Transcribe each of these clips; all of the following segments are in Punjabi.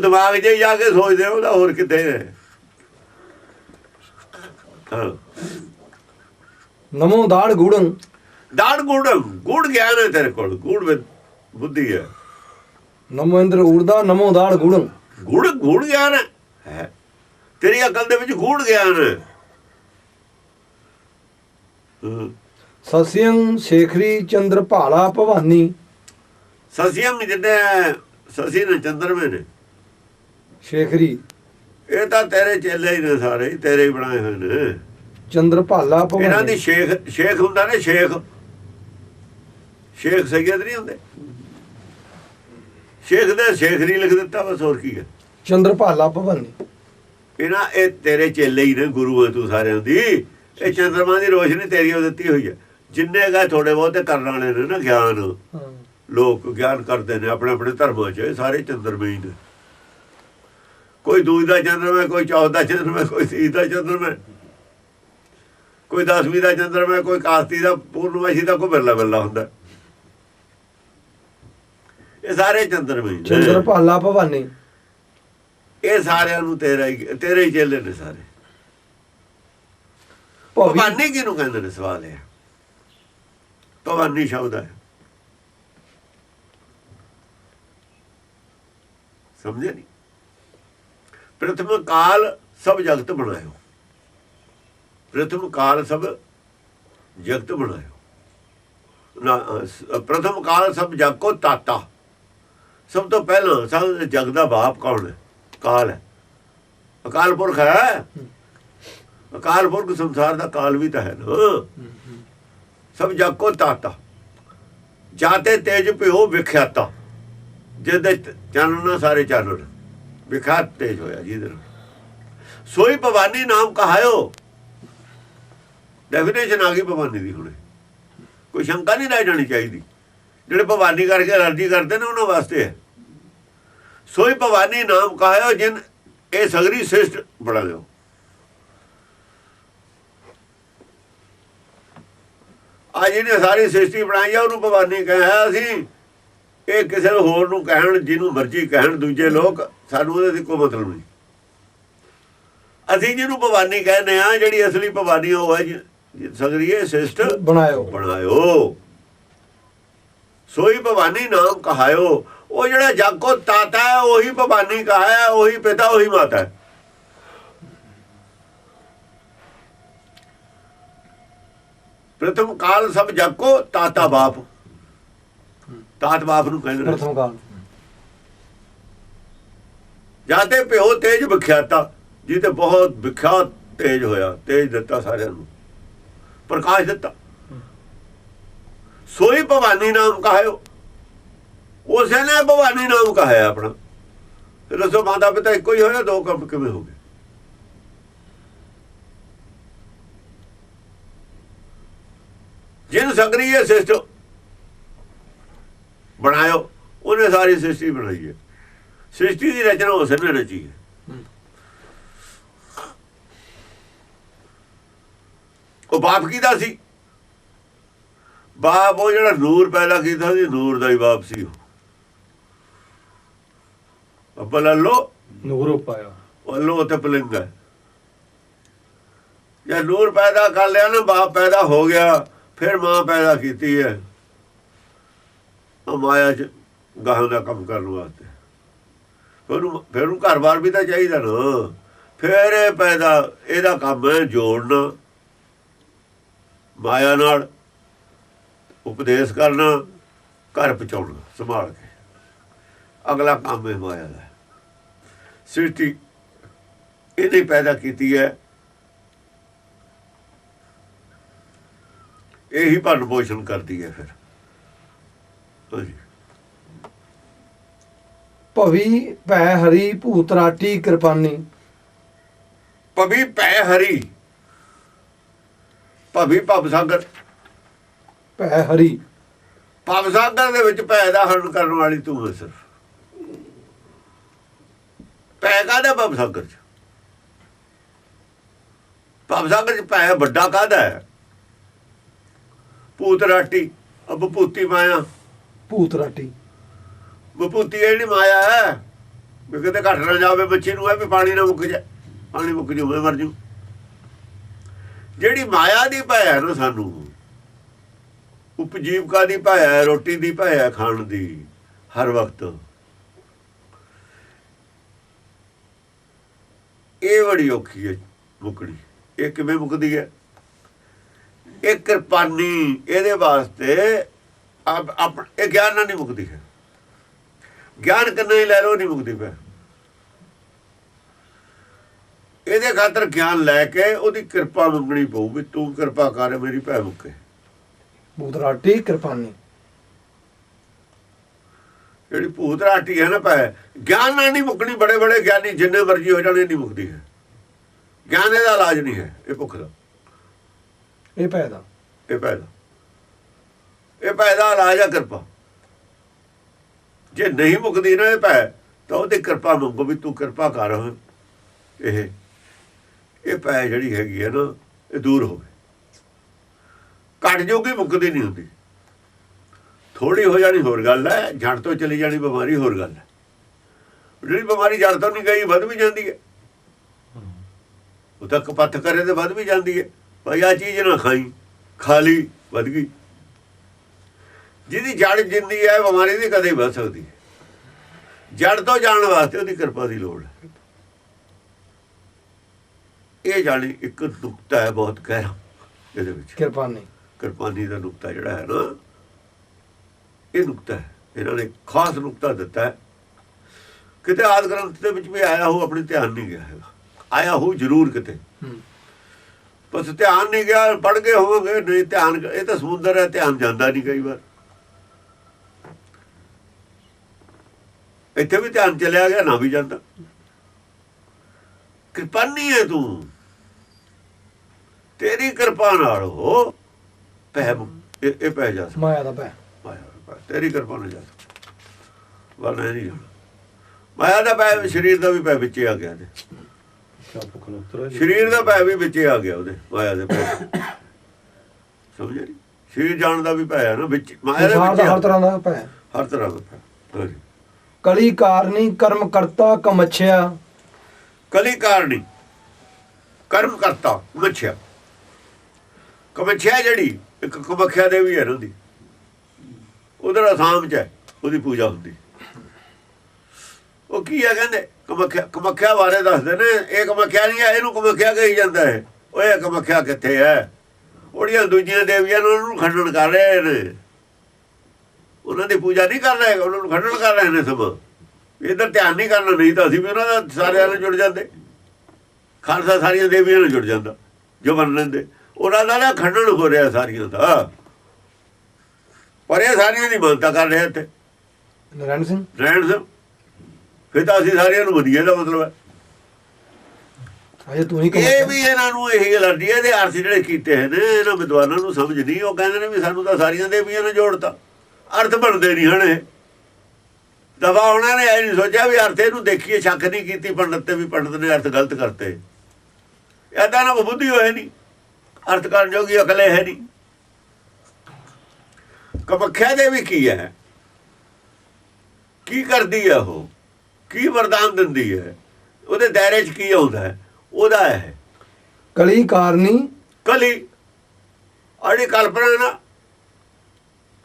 ਉਹ ਦਿਮਾਗ 'ਚ ਹੀ ਜਾ ਕੇ ਸੋਚਦੇ ਆ, ਉਹਦਾ ਹੋਰ ਕਿੱਥੇ ਹੈ ਹਾਂ। ਨਮੋ ਦਾੜ ਗੂੜੰ ਦਾੜ ਗੁੜ ਗੁੜ ਗਿਆਨ ਹੈ ਤੇਰੇ ਕੋਲ ਗੁੜ ਵਿੱਚ ਬੁੱਧੀ ਹੈ ਨਮੋ ਇੰਦਰ ਊਰਦਾ ਨਮੋ ਦਾੜ ਗੂੜੰ ਗੁੜ ਗੁੜ ਗਿਆਨ ਹੈ ਹੈ। ਤੇਰੀ ਅਕਲ ਦੇ ਵਿੱਚ ਗੁੜ ਗਿਆਨ ਹੈ ਹਾਂ। ਸਸਿਯੰ ਸ਼ੇਖਰੀ ਚੰਦਰ ਭਾਲਾ ਭਵਾਨੀ। ਸਸੀਮ ਜਿਹੜੇ ਸਸੀ ਨੇ ਚੰਦਰਮੇ ਨੇ ਸ਼ੇਖਰੀ। ਇਹ ਤਾਂ ਤੇਰੇ ਚੇਲੇ ਹੀ ਨੇ ਸਾਰੇ ਤੇਰੇ ਹੀ ਬਣਾਏ ਹੋਏ ਨੇ। ਚੰਦਰ ਭਾਲਾ ਇਹਨਾਂ ਦੀ ਭਵਾਨੀ ਸ਼ੇਖ ਸ਼ੇਖ ਹੁੰਦਾ ਨੇ ਸ਼ੇਖ। ਸ਼ੇਖ ਸੈਦ ਨਹੀਂ ਹੁੰਦੇ। ਸ਼ੇਖ ਦੇ ਸ਼ੇਖ ਨਹੀਂ ਲਿਖ ਦਿੱਤਾ ਬਸ ਹੋਰ ਕੀ ਹੈ। ਚੰਦਰ ਭਾਲਾ ਭਵਾਨੀ। ਇਹਨਾਂ ਇਹ ਤੇਰੇ ਚੇਲੇ ਹੀ ਨੇ ਗੁਰੂ ਹੈ ਤੂੰ ਸਾਰਿਆਂ ਦੀ। ਇਹ ਚੰਦਰਮਾ ਦੀ ਰੋਸ਼ਨੀ ਤੇਰੀ ਉਹ ਦਿੱਤੀ ਹੋਈ ਹੈ। ਜਿੰਨੇ ਗਾ ਥੋੜੇ ਬਹੁਤੇ ਕਰਨ ਵਾਲੇ ਨੇ ਨਾ ਗਿਆਨ। ਲੋਕ ਗਿਆਨ ਕਰਦੇ ਨੇ ਆਪਣੇ ਆਪਣੇ ਧਰਮਾਂ 'ਚ ਸਾਰੇ ਚੰਦਰਮੇ ਹੀ ਨੇ। ਕੋਈ ਦੂਜ ਦਾ ਚੰਦਰਮਾ ਕੋਈ ਚੌਥ ਦਾ ਚੰਦਰਮਾ ਕੋਈ ਤੀਜ ਦਾ ਚੰਦਰਮਾ ਕੋਈ ਦਸਵੀਂ ਦਾ ਚੰਦਰਮਾ ਕੋਈ ਕਾਸਤੀ ਦਾ ਪੂਰਨਮਾਸ਼ੀ ਦਾ ਕੋਈ ਬਿਰਲਾ ਬਿਰਲਾ ਹੁੰਦਾ। ਇਹ ਸਾਰੇ ਚੰਦਰਮੇ ਹੀ। ਚੰਦਰ ਭਾਲਾ ਭਵਾਨੀ। ਇਹ ਸਾਰਿਆਂ ਨੂੰ ਤੇਰਾ ਹੀ ਤੇਰੇ ਹੀ ਚੇਲੇ ਨੇ ਸਾਰੇ। ਭਵੀ ਭਵਾਨੀ ਕਿਹਨੂੰ ਕਹਿੰਦੇ ਨੇ? ਸਵਾਲ ਹੈ। ਭਵਾਨੀ ਸ਼ਬਦ ਹੈ। ਸਮਝਿਆ ਨਹੀਂ ਪ੍ਰਥਮ ਕਾਲ ਸਭ ਜਗਤ ਬਣਾਇਓ। ਪ੍ਰਥਮ ਕਾਲ ਸਭ ਜਗਤ ਬਣਾਇਓ। ਨਾ ਪ੍ਰਥਮ ਕਾਲ ਸਭ ਜਗ ਕੋ ਤਾਤਾ। ਸਭ ਤੋਂ ਪਹਿਲਾਂ ਸਭ ਜਗ ਦਾ ਬਾਪ ਕੌਣ ਹੈ? ਕਾਲ ਹੈ। ਅਕਾਲ ਪੁਰਖ ਹੈ। ਅਕਾਲ ਪੁਰਖ ਸੰਸਾਰ ਦਾ ਕਾਲ ਵੀ ਤਾਂ ਹੈ ਨਾ। ਸਭ ਜਗ ਕੋ ਤਾਤਾ। ਜਾਤੇ ਤੇਜ ਭਿਓ ਵਿਖਿਆਤਾ। ਜਿਹਦੇ ਚ ਚਾਨਣ ਸਾਰੇ ਚਾਨਣ। ਵਿਖਿਆਤ ਤੇਜ ਹੋਇਆ ਜਿਹਦੇ ਨਾਲ ਸੋਈ ਭਵਾਨੀ ਨਾਮ ਕਹਾਇਓ। ਡੈਫੀਨੇਸ਼ਨ ਆ ਗਈ ਭਵਾਨੀ ਦੀ ਹੁਣੇ। ਕੋਈ ਸ਼ੰਕਾ ਨਹੀਂ ਰਹਿ ਜਾਣੀ ਚਾਹੀਦੀ। ਜਿਹੜੇ ਭਵਾਨੀ ਕਰਕੇ ਅਰਜੀ ਕਰਦੇ ਨੇ ਉਹਨਾਂ ਵਾਸਤੇ ਹੈ। ਸੋਈ ਭਵਾਨੀ ਨਾਮ ਕਹਾਇਓ, ਜਿਨ ਇਹ ਸਗਰੀ ਸਿਸਟ ਬਣਾ ਲਿਓ। ਆ ਜਿਹਨੇ ਸਾਰੀ ਸ੍ਰਿਸ਼ਟੀ ਬਣਾਈ ਆ, ਉਹਨੂੰ ਭਵਾਨੀ ਕਹਿਆ ਅਸੀਂ। ਇਹ ਕਿਸੇ ਨੂੰ ਹੋਰ ਨੂੰ ਕਹਿਣ ਜਿਹਨੂੰ ਮਰਜ਼ੀ ਕਹਿਣ ਦੂਜੇ ਲੋਕ ਸਾਨੂੰ ਉਹਦੇ ਦੀ ਕੋਈ ਮਤਲਬ ਨਹੀਂ। ਅਸੀਂ ਜਿਹਨੂੰ ਭਵਾਨੀ ਕਹਿੰਦੇ ਆ ਜਿਹੜੀ ਅਸਲੀ ਭਵਾਨੀ ਉਹ ਹੈ ਜੀ- ਜੀ ਸਗਰੀ ਇਹ ਸ੍ਰਿਸ਼ਟ ਬਣਾਇਓ। ਬਣਾਇਓ। ਸੋਈ ਭਵਾਨੀ ਨਾਮ ਕਹਾਇਓ। ਉਹ ਜਿਹੜਾ ਜਗ ਕੋ ਤਾਤਾ ਹੈ ਉਹੀ ਭਵਾਨੀ ਕਹਾਇਆ ਉਹੀ ਪਿਤਾ ਉਹੀ ਮਾਤਾ ਹੈ। ਪ੍ਰਥਮ ਕਾਲ ਸਭ ਜਗ ਕੋ ਤਾਤਾ ਬਾਪ। ਤਾਤ ਬਾਪ ਨੂੰ ਕਹਿੰਦੇ ਨੇ ਪ੍ਰਥਮ ਕਾਲ। ਜਾਤੇ ਭਿਓ ਤੇਜ ਵਿਖਿਆਤਾ ਜਿਹਤੇ ਬਹੁਤ ਵਿਖਿਆਤ ਤੇਜ ਹੋਇਆ ਤੇਜ ਦਿੱਤਾ ਸਾਰਿਆਂ ਨੂੰ। ਪ੍ਰਕਾਸ਼ ਦਿੱਤਾ। ਸੋਈ ਭਵਾਨੀ ਨਾਮ ਕਹਾਇਓ। ਉਸੇ ਨੇ ਭਵਾਨੀ ਨਾਮ ਕਹਾਇਆ ਆਪਣਾ। ਫਿਰ ਦੱਸੋ ਮਾਤਾ ਪਿਤਾ ਇੱਕੋ ਹੀ ਹੋਇਆ ਦੋ ਕੰਮ ਕਿਵੇਂ ਹੋ ਗਏ? ਜਿਨ ਸਗਰੀ ਇਹ ਸਿਸਟਮ ਬਣਾਇਓ ਉਹਨੇ ਸਾਰੀ ਸ੍ਰਿਸ਼ਟੀ ਬਣਾਈ ਹੈ। ਸ੍ਰਿਸ਼ਟੀ ਦੀ ਰਚਨਾ ਉਸ ਨੇ ਰਚੀ ਹੈ। ਉਹ ਬਾਪ ਕਿਹਦਾ ਸੀ? ਬਾਪ ਉਹ ਜਿਹੜਾ ਨੂਰ ਪੈਦਾ ਕੀਤਾ ਸੀ ਨੂਰ ਦਾ ਹੀ ਬਾਪ ਸੀ ਉਹ। ਅੱਬਲ ਅੱਲੋ ਨੂਰ ਪਾਇਆ। ਉਹ ਅੱਲੋ ਤੇ ਪਲਿੰਗ ਜੇ ਨੂਰ ਪੈਦਾ ਕਰ ਲਿਆ ਨਾ ਬਾਪ ਪੈਦਾ ਹੋ ਗਿਆ ਫਿਰ ਮਾਂ ਪੈਦਾ ਕੀਤੀ ਹੈ। ਉਹ ਮਾਇਆ ਚ ਗਾਹਾਂ ਦਾ ਕੰਮ ਕਰਨ ਵਾਸਤੇ। ਫਿਰ ਉਹਨੂੰ ਫਿਰ ਉਹਨੂੰ ਘਰ-ਬਾਰ ਵੀ ਤਾਂ ਚਾਹੀਦਾ ਨਾ। ਫਿਰ ਇਹ ਪੈਦਾ, ਇਹਦਾ ਕੰਮ ਹੈ ਜੋੜਨਾ। ਮਾਇਆ ਨਾਲ ਉਪਦੇਸ਼ ਕਰਨਾ, ਘਰ ਪਹੁੰਚਾਉਣਾ, ਸੰਭਾਲ ਕੇ। ਅਗਲਾ ਕੰਮ ਹੈ ਮਾਇਆ ਦਾ। ਸ੍ਰਿਸ਼ਟੀ ਇਹਨੇ ਪੈਦਾ ਕੀਤੀ ਹੈ। ਇਹੀ ਭਰਨ ਪੋਸ਼ਣ ਕਰਦੀ ਹੈ ਫਿਰ। ਭਵੀ ਭੈ ਹਰੀ ਭੂਤਰਾਟੀ ਕਿਰਪਾਨੀ। ਭਵੀ ਭੈ ਹਰੀ। ਭਵੀ ਭਵ ਸਾਗਰ। ਭੈ ਹਰੀ। ਭਵ ਸਾਗਰ ਦੇ ਵਿੱਚ ਭੈ ਦਾ ਹਰਨ ਕਰਨ ਵਾਲੀ ਤੂੰ ਹੈ ਸਿਰਫ। ਭੈ ਕਾਹਦਾ ਭਵ ਸਾਗਰ ਚ? ਭਵ ਸਾਗਰ ਚ ਭੈ ਵੱਡਾ ਕਾਹਦਾ ਹੈ? ਭੂਤ ਰਾਟੀ ਅਬ ਭੂਤੀ ਮਾਇਆ। ਭੂਤ ਰਾਟੀ। ਇਹ ਜਿਹੜੀ ਮਾਇਆ ਹੈ ਵੀ ਕਿਤੇ ਘਟ ਨਾ ਜਾਵੇ, ਬੱਚੇ ਨੂੰ ਇਹ ਵੀ ਪਾਣੀ ਨਾ ਮੁੱਕ ਜਾ ਪਾਣੀ ਮੁੱਕ ਜੂ ਮਰ ਜੂ ਜਿਹੜੀ ਮਾਇਆ ਦੀ ਭੈ ਹੈ ਨਾ ਸਾਨੂੰ, ਉਪਜੀਵਕਾ ਦੀ ਭੈ ਹੈ, ਰੋਟੀ ਦੀ ਭੈ ਹੈ, ਖਾਣ ਦੀ, ਹਰ ਵਕਤ। ਇਹ ਬੜੀ ਔਖੀ ਹੈ ਮੁਕਣੀ, ਇਹ ਕਿਵੇਂ ਮੁਕਦੀ ਹੈ? ਇਹ ਕਿਰਪਾਨੀ, ਇਹਦੇ ਵਾਸਤੇ ਆਪ ਇਹ ਗਿਆਨ ਨਾਲ ਨਹੀਂ ਮੁਕਦੀ ਹੈ ਗਿਆਨ ਕੰਨੇ ਹੀ ਲੈ ਲਓ ਨਹੀਂ ਮੁਕਦੀ ਪੈ ਇਹਦੇ ਖਾਤਰ ਗਿਆਨ ਲੈ ਕੇ ਉਹਦੀ ਕਿਰਪਾ ਮੰਗਣੀ ਪਊ ਵੀ ਤੂੰ ਕਿਰਪਾ ਕਰ ਮੇਰੀ ਭੈ ਮੁੱਕੇ। ਭੂਤਰਾਟੀ ਕਿਰਪਾਨੀ ਜਿਹੜੀ ਭੂਤ ਰਾਟੀ ਹੈ ਨਾ ਪੈ ਗਿਆਨ ਨਾਲ ਨਹੀਂ ਮੁੱਕਣੀ ਬੜੇ ਬੜੇ ਗਿਆਨੀ ਜਿੰਨੇ ਮਰਜ਼ੀ ਹੋ ਜਾਣੇ ਨਹੀਂ ਮੁਕਦੀ ਹੈ। ਗਿਆਨ ਇਹਦਾ ਇਲਾਜ ਨਹੀਂ ਹੈ ਇਹ ਭੁੱਖ ਦਾ। ਇਹ ਪੈਦਾ ਇਹ ਪੈਦਾ ਇਹ ਪੈਦਾ ਇਲਾਜ ਆ ਕਿਰਪਾ। ਜੇ ਨਹੀਂ ਮੁਕਦੀ ਨਾ ਇਹ ਪੈ ਤਾਂ ਉਹਦੀ ਕਿਰਪਾ ਮੰਗੋ ਵੀ ਤੂੰ ਕਿਰਪਾ ਕਰ ਇਹ ਇਹ ਪੈ ਜਿਹੜੀ ਹੈਗੀ ਹੈ ਨਾ, ਇਹ ਦੂਰ ਹੋਵੇ। ਘਟ ਜੂਗੀ ਮੁਕਦੀ ਨਹੀਂ ਹੁੰਦੀ। ਥੋੜੀ ਹੋ ਜਾਣੀ ਹੋਰ ਗੱਲ ਹੈ, ਜੜ ਤੋਂ ਚਲੀ ਜਾਣੀ ਬਿਮਾਰੀ ਹੋਰ ਗੱਲ ਹੈ। ਜਿਹੜੀ ਬਿਮਾਰੀ ਜੜ ਤੋਂ ਨਹੀਂ ਗਈ, ਵੱਧ ਵੀ ਜਾਂਦੀ ਹੈ। ਉਹ ਤਾਂ ਕਪੱਤ ਕਰੇ ਤੇ ਵੱਧ ਵੀ ਜਾਂਦੀ ਹੈ। ਭਾਈ ਆ ਚੀਜ਼ ਨਾ ਖਾਈ, ਖਾ ਲਈ, ਵੱਧ ਗਈ। ਜਿਹਦੀ ਜੜ ਜਿੰਦੀ ਹੈ ਬਿਮਾਰੀ ਦੀ ਕਦੇ ਵੱਧ ਸਕਦੀ ਜੜ ਤੋਂ ਜਾਣ ਵਾਸਤੇ ਉਹਦੀ ਕਿਰਪਾ ਦੀ ਲੋੜ ਹੈ। ਇਹ ਜਾਣੀ ਇੱਕ ਨੁਕਤਾ ਹੈ ਬਹੁਤ ਗਹਿਰਾ ਇਹਦੇ ਵਿੱਚ। ਕਿਰਪਾਨੀ। ਕਿਰਪਾਨੀ ਦਾ ਨੁਕਤਾ ਜਿਹੜਾ ਹੈ ਨਾ ਇਹ ਨੁਕਤਾ ਹੈ। ਇਹਨਾਂ ਨੇ ਖਾਸ ਨੁਕਤਾ ਦਿੱਤਾ ਹੈ। ਕਿਤੇ ਆਦ ਗ੍ਰੰਥ ਦੇ ਵਿੱਚ ਵੀ ਆਇਆ ਹੋ ਆਪਣੀ ਧਿਆਨ ਨਹੀਂ ਗਿਆ ਹੈਗਾ। ਆਇਆ ਹੋ ਜ਼ਰੂਰ ਕਿਤੇ। ਬਸ ਧਿਆਨ ਨਹੀਂ ਗਿਆ ਪੜ ਗਏ ਹੋਵੋਗੇ ਨਹੀਂ ਧਿਆਨ ਇਹ ਤਾਂ ਸਮੁੰਦਰ ਹੈ ਧਿਆਨ ਜਾਂਦਾ ਨਹੀਂ ਕਈ ਵਾਰ। ਇੱਥੇ ਵੀ ਧਿਆਨ ਚਲਿਆ ਗਿਆ ਨਾ ਵੀ ਜਾਂਦਾ। ਕਿਰਪਾਨੀ ਹੈ ਤੂੰ। ਤੇਰੀ ਕਿਰਪਾ ਨਾਲ ਹੋ ਪੈ ਇਹ ਇਹ ਪੈ ਜਾ ਮਾਇਆ ਦਾ ਪੈ ਮਾਇਆ ਦਾ ਪੈ, ਤੇਰੀ ਕਿਰਪਾ ਨਾਲ ਜਾ ਵਰਨਾ ਨਹੀਂ ਜਾਣਾ। ਮਾਇਆ ਦਾ ਪੈ ਸਰੀਰ ਦਾ ਵੀ ਪੈ ਵਿੱਚੇ ਆ ਗਿਆ ਤੇ। ਸਰੀਰ ਦਾ ਪੈ ਵੀ ਵਿੱਚੇ ਆ ਗਿਆ ਉਹਦੇ ਮਾਇਆ ਦੇ ਪੈ ਸਮਝੇ ਨੀ? ਸਰੀਰ ਜਾਣ ਦਾ ਵੀ ਪੈ ਆ ਨਾ ਵਿੱਚ ਮਾਇਆ ਦੇ ਵਿੱਚ ਹਰ ਤਰ੍ਹਾਂ ਦਾ ਪੈ ਹਰ ਤਰ੍ਹਾਂ ਦਾ ਪੈ। ਕਲੀ ਕਾਰਨੀ ਕਰਮ ਕਰਤਾ ਕਮਛਿਆ। ਕਲੀ ਕਾਰਣੀ ਕਰਮ ਕਰਤਾ ਮੱਛਿਆ ਕਮੱਛਿਆ ਜਿਹੜੀ, ਇੱਕ ਕਮੱਖਿਆ ਦੇਵੀ ਹੈ ਉਹਦੀ। ਉਧਰ ਅਸਾਮ ਚ ਉਹਦੀ ਪੂਜਾ ਹੁੰਦੀ। ਉਹ ਕੀ ਹੈ ਕਹਿੰਦੇ, ਕਮਖਿਆ ਕਮਖਿਆ ਬਾਰੇ ਦੱਸਦੇ ਨੇ, ਇਹ ਕਮੱਖਿਆ ਨਹੀਂ ਹੈ, ਇਹਨੂੰ ਕਮਖਿਆ ਕਹੀ ਜਾਂਦਾ ਹੈ। ਓਏ ਕਮੱਖਿਆ ਕਿੱਥੇ ਹੈ? ਉਹਦੀਆਂ ਦੂਜੀਆਂ ਦੇਵੀਆਂ ਨੂੰ ਉਹਨੂੰ ਖੰਡਨ ਕਰ ਰਹੇ ਨੇ। ਉਹਨਾਂ ਦੀ ਪੂਜਾ ਨਹੀਂ ਕਰ ਰਹੇ ਉਹਨਾਂ ਨੂੰ ਖੰਡਨ ਕਰ ਰਹੇ ਨੇ ਸਭ। ਇਧਰ ਧਿਆਨ ਨਹੀਂ ਕਰਨਾ ਨਹੀਂ ਤਾਂ ਅਸੀਂ ਵੀ ਉਹਨਾਂ ਦਾ ਸਾਰਿਆਂ ਨਾਲ ਜੁੜ ਜਾਂਦੇ। ਖਾਲਸਾ ਸਾਰੀਆਂ ਦੇਵੀਆਂ ਨਾਲ ਜੁੜ ਜਾਂਦਾ ਜੋ ਮੰਨ ਲੈਂਦੇ। ਉਹਨਾਂ ਦਾ ਨਾ ਖੰਡਨ ਹੋ ਰਿਹਾ ਸਾਰੀਆਂ ਦਾ। ਪਰ ਇਹ ਸਾਰੀਆਂ ਦੀ ਮੰਨਤਾ ਕਰ ਰਹੇ ਇੱਥੇ। ਨਰੈਣ ਸਿੰਘ? ਰਹਿਣ ਸਿੰਘ ਫਿਰ ਤਾਂ ਅਸੀਂ ਸਾਰਿਆਂ ਨੂੰ ਮੰਨੀਏ ਦਾ ਮਤਲਬ ਹੈ। ਅਜੇ ਤੂੰ ਹੀ ਇਹ ਵੀ ਇਹਨਾਂ ਨੂੰ ਇਹੀ ਅਲਰਜੀ ਹੈ ਦੇ ਅਰਥ ਜਿਹੜੇ ਕੀਤੇ ਨੇ ਇਹਨਾਂ ਵਿਦਵਾਨਾਂ ਨੂੰ ਸਮਝ ਨਹੀਂ ਉਹ ਕਹਿੰਦੇ ਨੇ ਵੀ ਸਾਨੂੰ ਤਾਂ ਸਾਰੀਆਂ ਦੇਵੀਆਂ ਨੇ ਜੋੜਤਾ। ਅਰਥ ਬਣਦੇ ਨਹੀਂ ਹਣੇ। ਦਵਾ ਉਹਨਾਂ ਨੇ ਇਹ ਨਹੀਂ ਸੋਚਿਆ ਵੀ ਅਰਥ ਇਹਨੂੰ ਦੇਖੀਏ ਸ਼ੱਕ ਨਹੀਂ ਕੀਤੀ ਪੰਡਤ ਤੇ ਵੀ ਪੰਡਤ ਨੇ ਅਰਥ ਗਲਤ ਕਰਤੇ। ਐਦਾਂ ਨਾ ਬੁੱਧੀ ਹੋਏ ਨਹੀਂ। ਅਰਥ ਕਰਨ ਜੋਗੀ ਅਕਲੇ ਹੈ ਨਹੀਂ। ਕਮੱਖਿਆ ਦੇ ਵੀ ਕੀ ਹੈ? ਕੀ ਕਰਦੀ ਹੈ ਉਹ? ਕੀ ਵਰਦਾਨ ਦਿੰਦੀ ਹੈ? ਉਹਦੇ ਦਾਇਰੇ 'ਚ ਕੀ ਆਉਂਦਾ ਹੈ? ਉਹਦਾ ਹੈ। ਕਲੀ ਕਾਰਨੀ। ਕਲੀ। ਆੜੀ ਕਲਪਨਾ ਨਾ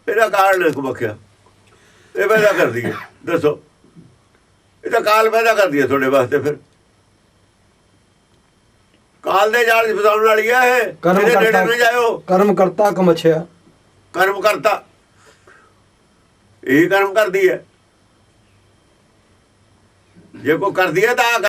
ਇਹਦਾ ਕਾਰਨ ਹੈ ਕਮੱਖਿਆ ਇਹ ਪੈਦਾ ਕਰਦੀ ਹੈ। ਦੱਸੋ। ਇਹ ਤਾਂ ਕਾਲ ਪੈਦਾ ਕਰਦੀ ਹੈ ਤੁਹਾਡੇ ਵਾਸਤੇ ਫਿਰ। ਕਾਲ ਦੇ ਜਾਲ 'ਚ ਫਸਾਉਣ ਵਾਲੀ ਹੈ ਇਹ। ਕਰਮ ਕਰਤਾ ਨਾ ਜਾਇਓ। ਕਰਮ ਕਰਤਾ ਕਮਛਿਆ। ਕਰਮ ਕਰਤਾ। ਇਹ ਕਰਮ ਕਰਦੀ ਹੈ। ਜੇ ਕੋ ਕਰਦੀ ਹੈ ਤਾਂ